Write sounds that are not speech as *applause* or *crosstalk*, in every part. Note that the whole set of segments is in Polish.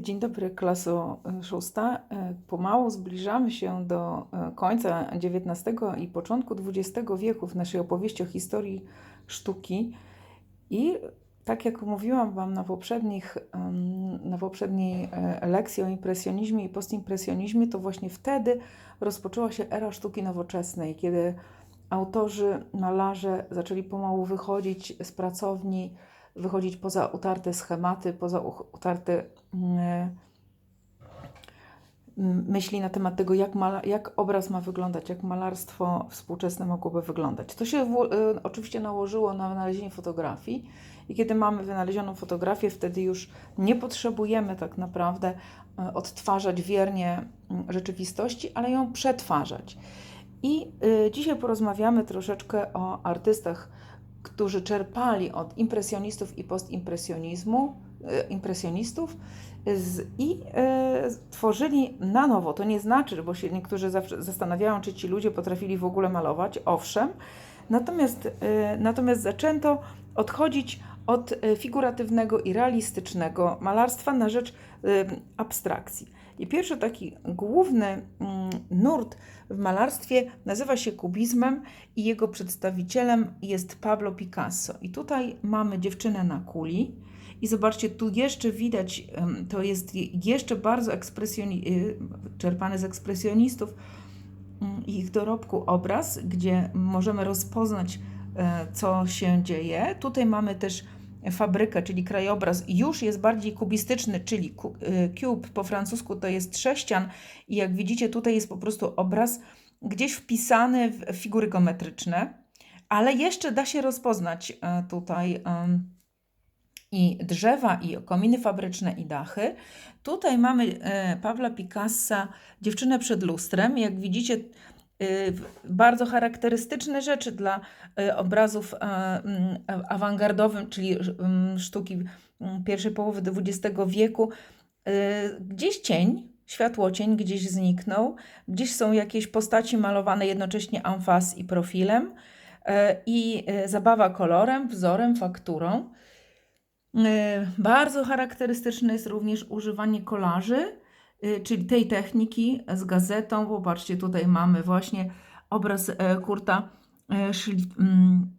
Dzień dobry, klaso e, szósta. E, Pomału zbliżamy się do e, końca XIX i początku XX wieku w naszej opowieści o historii sztuki. I tak jak mówiłam Wam na, poprzednich, na poprzedniej lekcji o impresjonizmie i postimpresjonizmie, to właśnie wtedy rozpoczęła się era sztuki nowoczesnej, kiedy autorzy, malarze zaczęli pomału wychodzić z pracowni, wychodzić poza utarte schematy, poza utarte mm, m, myśli na temat tego, jak, jak obraz ma wyglądać, jak malarstwo współczesne mogłoby wyglądać. To się w, y, oczywiście nałożyło na wynalezienie fotografii i kiedy mamy wynalezioną fotografię, wtedy już nie potrzebujemy tak naprawdę y, odtwarzać wiernie y, rzeczywistości, ale ją przetwarzać. I y, dzisiaj porozmawiamy troszeczkę o artystach, którzy czerpali od impresjonistów i postimpresjonizmu, y, impresjonistów z, i y, tworzyli na nowo. To nie znaczy, bo się niektórzy zastanawiają, czy ci ludzie potrafili w ogóle malować. Owszem, natomiast, y, natomiast zaczęto odchodzić od figuratywnego i realistycznego malarstwa na rzecz y, abstrakcji. I pierwszy taki główny mm, nurt w malarstwie nazywa się kubizmem i jego przedstawicielem jest Pablo Picasso. I tutaj mamy dziewczynę na kuli. I zobaczcie, tu jeszcze widać, to jest je- jeszcze bardzo ekspresjoni- y, czerpany z ekspresjonistów mm, ich dorobku obraz, gdzie możemy rozpoznać, e, co się dzieje. Tutaj mamy też fabrykę, czyli krajobraz, już jest bardziej kubistyczny, czyli y, cube po francusku to jest sześcian i jak widzicie tutaj jest po prostu obraz gdzieś wpisany w figury geometryczne, ale jeszcze da się rozpoznać e, tutaj i drzewa, i kominy fabryczne, i dachy. Tutaj mamy e, Pawła Picassa, dziewczynę przed lustrem. Jak widzicie, bardzo charakterystyczne rzeczy dla e, obrazów mm, a- awangardowych, czyli mm, sztuki mm, pierwszej połowy XX wieku. E, Gdzieś cień, światłocień gdzieś zniknął, gdzieś są jakieś postaci malowane jednocześnie amfas i profilem i zabawa kolorem, wzorem, fakturą. Bardzo charakterystyczne jest również używanie kolaży, czyli tej techniki z gazetą. Popatrzcie, tutaj mamy właśnie obraz e, Kurta e, mm,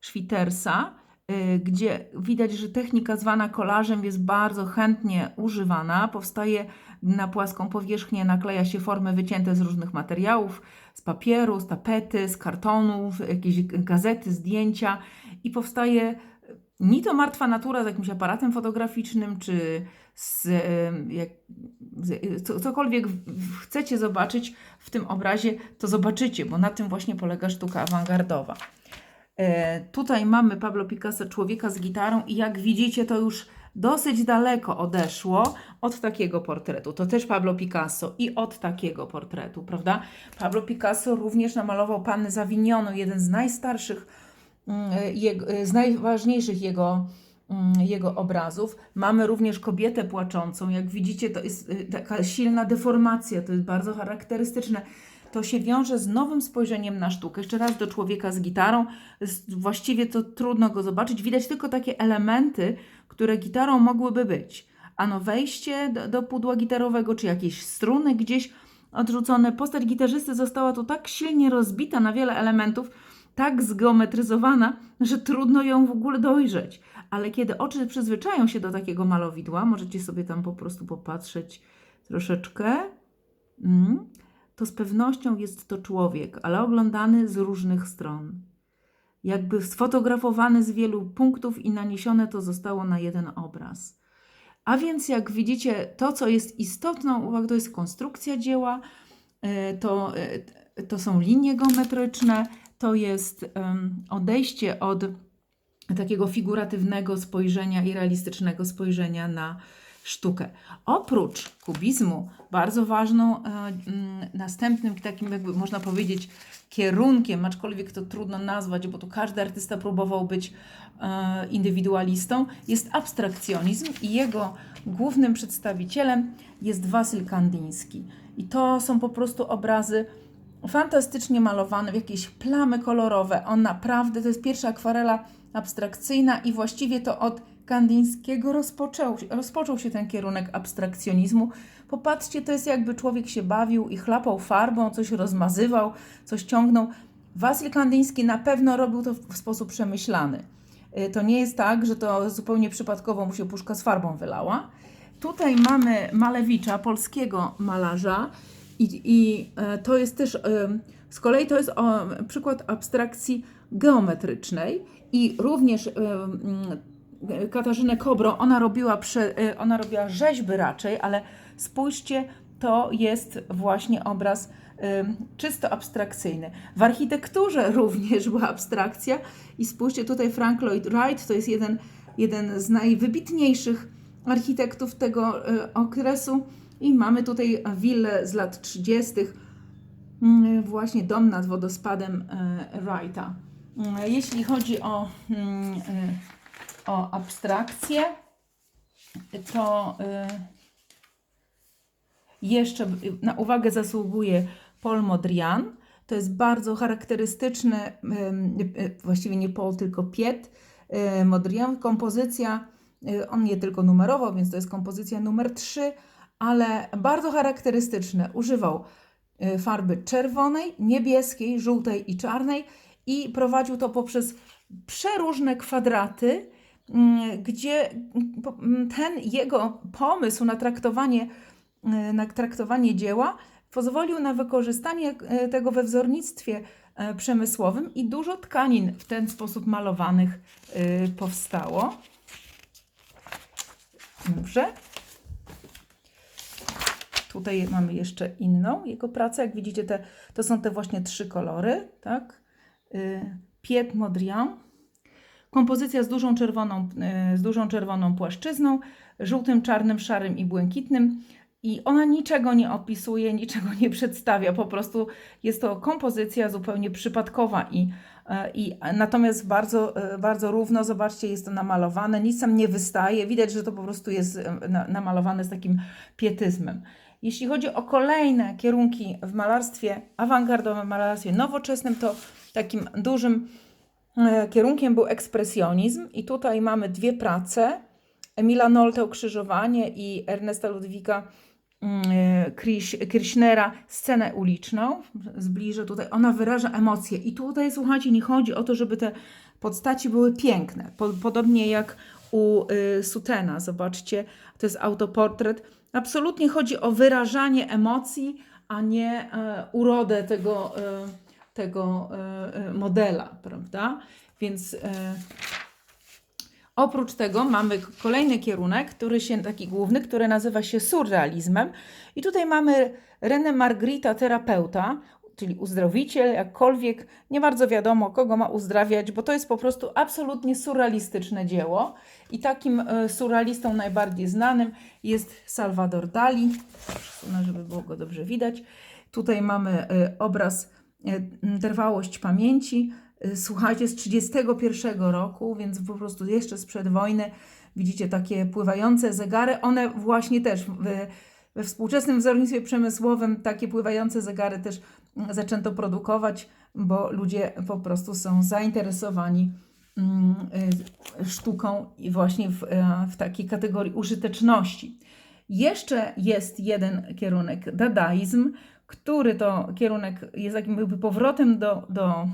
Schwitersa, y, gdzie widać, że technika zwana kolażem jest bardzo chętnie używana. Powstaje na płaską powierzchnię, nakleja się formy wycięte z różnych materiałów, z papieru, z tapety, z kartonów, jakieś gazety, zdjęcia i powstaje ni to martwa natura z jakimś aparatem fotograficznym, czy z, jak, z, co- cokolwiek chcecie zobaczyć w tym obrazie, to zobaczycie, bo na tym właśnie polega sztuka awangardowa. E, Tutaj mamy Pablo Picasso, człowieka z gitarą, i jak widzicie, to już dosyć daleko odeszło od takiego portretu. To też Pablo Picasso i od takiego portretu, prawda? Pablo Picasso również namalował Pannę z Avignonu, jeden z najstarszych, jego, z najważniejszych jego, mm, jego obrazów. Mamy również kobietę płaczącą. Jak widzicie, to jest y, taka silna deformacja, to jest bardzo charakterystyczne to się wiąże z nowym spojrzeniem na sztukę. Jeszcze raz do człowieka z gitarą. Właściwie to trudno go zobaczyć. Widać tylko takie elementy, które gitarą mogłyby być. Ano wejście do, do pudła gitarowego, czy jakieś struny gdzieś odrzucone. Postać gitarzysty została tu tak silnie rozbita na wiele elementów, tak zgeometryzowana, że trudno ją w ogóle dojrzeć. Ale kiedy oczy przyzwyczają się do takiego malowidła, możecie sobie tam po prostu popatrzeć troszeczkę. Mm to z pewnością jest to człowiek, ale oglądany z różnych stron. Jakby sfotografowany z wielu punktów i naniesione to zostało na jeden obraz. A więc, jak widzicie, to, co jest istotną uwagą, to jest konstrukcja dzieła, e, to, e, to są linie geometryczne, to jest odejście od takiego figuratywnego spojrzenia i realistycznego spojrzenia na sztukę. Oprócz kubizmu, bardzo ważną, e, mm, następnym takim, jakby można powiedzieć, kierunkiem, aczkolwiek to trudno nazwać, bo tu każdy artysta próbował być e, indywidualistą, jest abstrakcjonizm i jego głównym przedstawicielem jest Wasyl Kandyński. I to są po prostu obrazy fantastycznie malowane, w jakieś plamy kolorowe. On naprawdę, to jest pierwsza akwarela abstrakcyjna i właściwie to od Kandińskiego rozpoczął, rozpoczął się ten kierunek abstrakcjonizmu. Popatrzcie, to jest jakby człowiek się bawił i chlapał farbą, coś rozmazywał, coś ciągnął. Wasyl Kandyński na pewno robił to w sposób przemyślany. Y, To nie jest tak, że to zupełnie przypadkowo mu się puszka z farbą wylała. Tutaj mamy Malewicza, polskiego malarza i, i e, to jest też, em, z kolei to jest przykład abstrakcji geometrycznej i również mm, Katarzynę Kobro, ona robiła, prze, e, ona robiła rzeźby raczej, ale spójrzcie, to jest właśnie obraz czysto abstrakcyjny. W architekturze *laughs* również była abstrakcja i spójrzcie tutaj Frank Lloyd Wright, to jest jeden, jeden z najwybitniejszych architektów tego e, okresu i mamy tutaj willę z lat 30. mm, właśnie dom nad wodospadem e, Wrighta. Mm, Jeśli chodzi o, mm, e, o abstrakcję, to e, jeszcze na uwagę zasługuje Paul Modrian. To jest bardzo charakterystyczny, właściwie nie Paul, tylko Piet Modrian. Kompozycja, on nie tylko numerował, więc to jest kompozycja numer 3, ale bardzo charakterystyczne. Używał e, farby czerwonej, niebieskiej, żółtej i czarnej i prowadził to poprzez przeróżne kwadraty, mm, gdzie mm, mm, ten jego pomysł na traktowanie, e, na traktowanie dzieła pozwolił na wykorzystanie e, tego we wzornictwie przemysłowym i dużo tkanin w ten sposób malowanych powstało. Dobrze. Tutaj mamy jeszcze inną jego pracę. Jak widzicie, te, to są te właśnie trzy kolory, tak? Y, Piet Modrian. Kompozycja z dużą czerwoną, y, z dużą czerwoną płaszczyzną, żółtym, czarnym, szarym i błękitnym. I ona niczego nie opisuje, niczego nie przedstawia, po prostu jest to kompozycja zupełnie przypadkowa i, e, i natomiast bardzo, e, bardzo równo, zobaczcie, jest to namalowane, nic tam nie wystaje, widać, że to po prostu jest e, na- namalowane z takim pietyzmem. Jeśli chodzi o kolejne kierunki w malarstwie awangardowym, malarstwie nowoczesnym, to takim dużym e, kierunkiem był ekspresjonizm i tutaj mamy dwie prace. Emila Nolte Ukrzyżowanie i Ernesta Ludwika mm, e, Kirchnera Scenę uliczną. Zbliżę tutaj. Ona wyraża emocje i tutaj, słuchajcie, nie chodzi o to, żeby te postaci były piękne. Po, podobnie jak u y, Sutena, zobaczcie, to jest autoportret. Absolutnie chodzi o wyrażanie emocji, a nie e, urodę tego, e, tego e, modela, prawda? Więc oprócz tego mamy kolejny kierunek, który się, taki główny, który nazywa się surrealizmem. I tutaj mamy René Margrita, terapeuta, czyli uzdrowiciel, jakkolwiek nie bardzo wiadomo, kogo ma uzdrawiać, bo to jest po prostu absolutnie surrealistyczne dzieło. I takim e, surrealistą najbardziej znanym jest Salvador Dali, Przesunę, żeby było go dobrze widać. Tutaj mamy e, obraz e, Trwałość pamięci. Słuchajcie, z 31 roku, więc po prostu jeszcze sprzed wojny. Widzicie takie pływające zegary. One właśnie też we współczesnym wzornictwie przemysłowym takie pływające zegary też zaczęto produkować, bo ludzie po prostu są zainteresowani mm, y, sztuką i właśnie w, e, w takiej kategorii użyteczności. Jeszcze jest jeden kierunek, dadaizm, który to kierunek jest takim jakby powrotem do, do,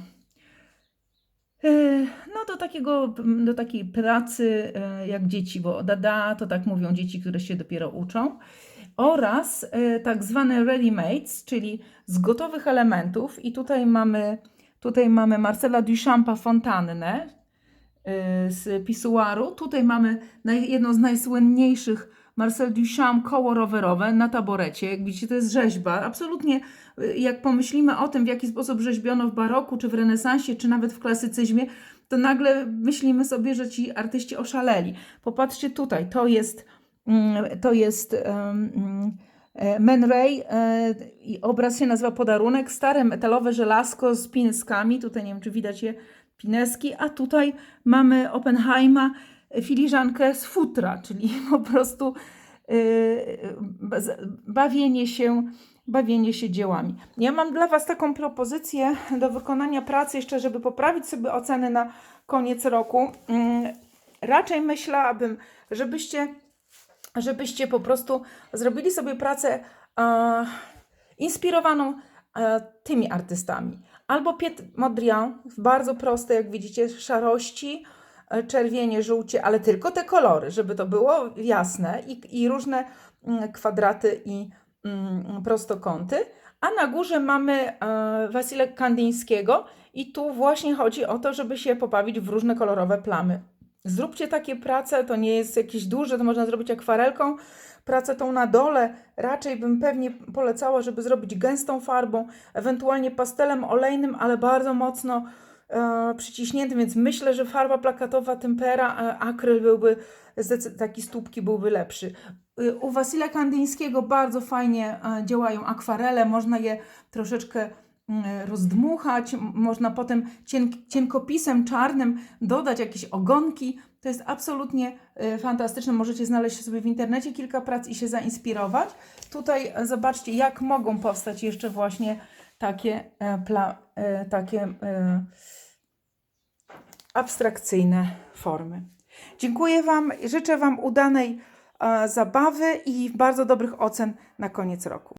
e, no, do, takiego, do takiej pracy e, jak dzieci, bo dada to tak mówią dzieci, które się dopiero uczą, oraz e, tak zwane ready-mades, czyli z gotowych elementów. I tutaj mamy, tutaj mamy Marcela Duchampa Fontannę, y, z pisuaru. Tutaj mamy jedno z najsłynniejszych Marcel Duchamp koło rowerowe na taborecie. Jak widzicie, to jest rzeźba. Absolutnie, y, jak pomyślimy o tym, w jaki sposób rzeźbiono w baroku, czy w renesansie, czy nawet w klasycyzmie, to nagle myślimy sobie, że ci artyści oszaleli. Popatrzcie tutaj, to jest, to jest em, mm, e, Man Ray e, i obraz się nazywa Podarunek. Stare metalowe żelazko z pineskami. Tutaj nie wiem, czy widać je pineski, a tutaj mamy Oppenheima, e, filiżankę z futra, czyli *laughs* po prostu bez- bawienie się, bawienie się dziełami. Ja mam dla Was taką propozycję do wykonania pracy, jeszcze żeby poprawić sobie oceny na koniec roku. Mm, raczej myślałabym, żebyście, żebyście po prostu zrobili sobie pracę e, inspirowaną e, tymi artystami. Albo Piet Modrian w bardzo proste, jak widzicie, szarości, e, czerwienie, żółcie, ale tylko te kolory, żeby to było jasne i, i różne mm, kwadraty i mm, prostokąty. A na górze mamy e, Wasile Kandyńskiego i tu właśnie chodzi o to, żeby się pobawić w różne kolorowe plamy. Zróbcie takie prace, to nie jest jakieś duże, to można zrobić akwarelką. Pracę tą na dole raczej bym pewnie polecała, żeby zrobić gęstą farbą, ewentualnie pastelem olejnym, ale bardzo mocno e, przyciśniętym, więc myślę, że farba plakatowa tempera, e, akryl byłby, taki stópki byłby lepszy. Y, U Wasila Kandyńskiego bardzo fajnie e, działają akwarele, można je troszeczkę rozdmuchać, m- można potem cien, cienkopisem czarnym dodać jakieś ogonki. To jest absolutnie e, fantastyczne. Możecie znaleźć sobie w internecie kilka prac i się zainspirować. Tutaj e, zobaczcie, jak mogą powstać jeszcze właśnie takie, e, pla, e, takie abstrakcyjne formy. Dziękuję Wam, życzę Wam udanej zabawy i bardzo dobrych ocen na koniec roku.